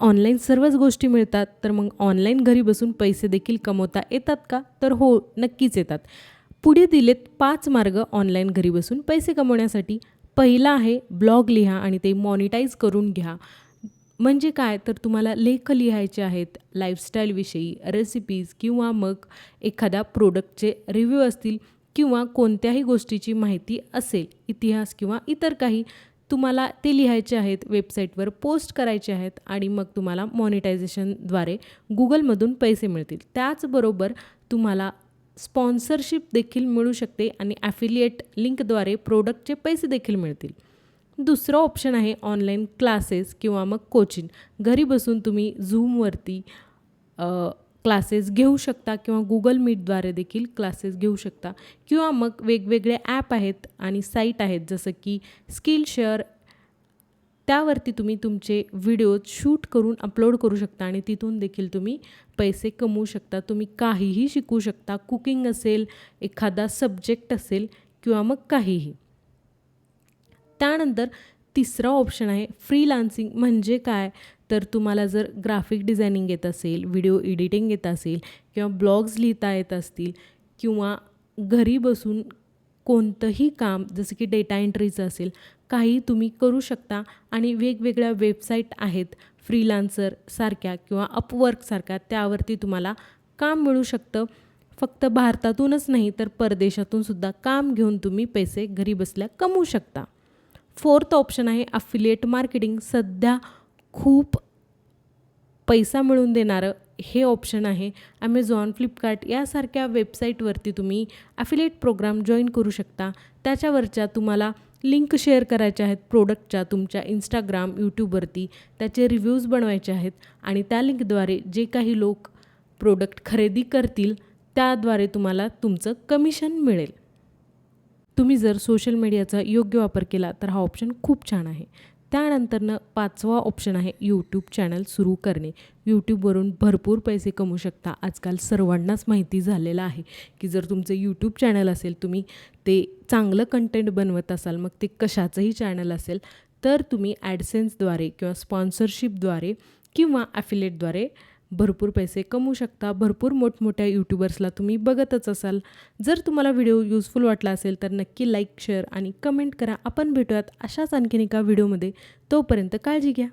Online सर्वच गोष्टी मिळतात तर मग ऑनलाईन घरी बसून पैसे देखील कमवता येतात का? तर हो नक्कीच येतात. पुढे दिलेत पाच मार्ग ऑनलाईन घरी बसून पैसे कमवण्यासाठी. पहिला आहे ब्लॉग लिहा आणि ते मॉनिटाईज करून घ्या. म्हणजे काय? तर तुम्हाला लेख लिहायचे आहेत लाईफस्टाईलविषयी रेसिपीज किंवा मग एखाद्या प्रोडक्टचे रिव्ह्यू असतील किंवा कोणत्याही गोष्टीची माहिती असेल इतिहास किंवा इतर काही तुम्हाला ते लिहायचे आहेत वेबसाईटवर पोस्ट करायचे आहेत आणि मग तुम्हाला मॉनिटायझेशनद्वारे गुगलमधून पैसे मिळतील. त्याचबरोबर तुम्हाला स्पॉन्सरशिप देखील मिळू शकते आणि ॲफिलिएट लिंकद्वारे प्रोडक्टचे पैसे देखील मिळतील. दुसरं ऑप्शन आहे ऑनलाईन क्लासेस किंवा मग कोचिंग घरी बसून तुम्ही झूमवरती क्लासेस घेऊ शकता किंवा गुगल मीटद्वारे देखील क्लासेस घेऊ शकता. किंवा मग वेगवेगळे ॲप आहेत आणि साईट आहेत जसं की स्किल शेअर त्यावरती तुम्ही तुमचे व्हिडिओ शूट करून अपलोड करू शकता आणि तिथून देखील तुम्ही पैसे कमवू शकता. तुम्ही काहीही शिकू शकता. कुकिंग असेल एखादा सब्जेक्ट असेल किंवा मग काहीही. त्यानंतर तिसरा ऑप्शन आहे फ्रीलान्सिंग म्हणजे काय? तर तुम्हाला जर ग्राफिक डिझायनिंग येत असेल व्हिडिओ एडिटिंग येत असेल किंवा ब्लॉग्स लिहिता येत असतील किंवा घरी बसून कोणतंही काम जसं की डेटा एंट्रीचं असेल काही तुम्ही करू शकता. आणि वेगवेगळ्या वेबसाईट आहेत फ्रीलान्सर सारख्या किंवा अपवर्कसारख्या त्यावरती तुम्हाला काम मिळू शकतं. फक्त भारतातूनच नाही तर परदेशातून सुद्धा काम घेऊन तुम्ही पैसे घरी बसल्या कमवू शकता. फोर्थ ऑप्शन आहे अफिलिएट मार्केटिंग सध्या खूप पैसा मिळवून देणारं हे ऑप्शन आहे. ॲमेझॉन फ्लिपकार्ट यासारख्या वेबसाईटवरती तुम्ही ॲफिलेट प्रोग्राम जॉईन करू शकता. त्याच्यावरच्या तुम्हाला लिंक शेअर करायच्या आहेत प्रोडक्टच्या तुमच्या इंस्टाग्राम यूट्यूबवरती त्याचे रिव्ह्यूज बनवायचे आहेत आणि त्या लिंकद्वारे जे काही लोक प्रोडक्ट खरेदी करतील त्याद्वारे तुम्हाला तुमचं कमिशन मिळेल. तुम्ही जर सोशल मीडियाचा योग्य वापर केला तर हा ऑप्शन खूप छान आहे. त्यानंतरनं पाचवा ऑप्शन आहे यूट्यूब चॅनल सुरू करणे. यूट्यूबवरून भरपूर पैसे कमवू शकता. आजकाल सर्वांनाच माहिती झालेलं आहे की जर तुमचं यूट्यूब चॅनल असेल तुम्ही ते चांगलं कंटेंट बनवत असाल मग ते कशाचंही चॅनल असेल तर तुम्ही ॲडसेन्सद्वारे किंवा स्पॉन्सरशिपद्वारे किंवा ॲफिलेटद्वारे भरपूर पैसे कमवू शकता. भरपूर मोठमोठ्या यूट्यूबर्सला तुम्ही बघतच असाल. जर तुम्हाला व्हिडिओ युजफुल वाटला असेल तर नक्की लाईक शेअर आणि कमेंट करा. आपण भेटूयात अशाच आणखीन एका व्हिडिओमध्ये तोपर्यंत काळजी घ्या.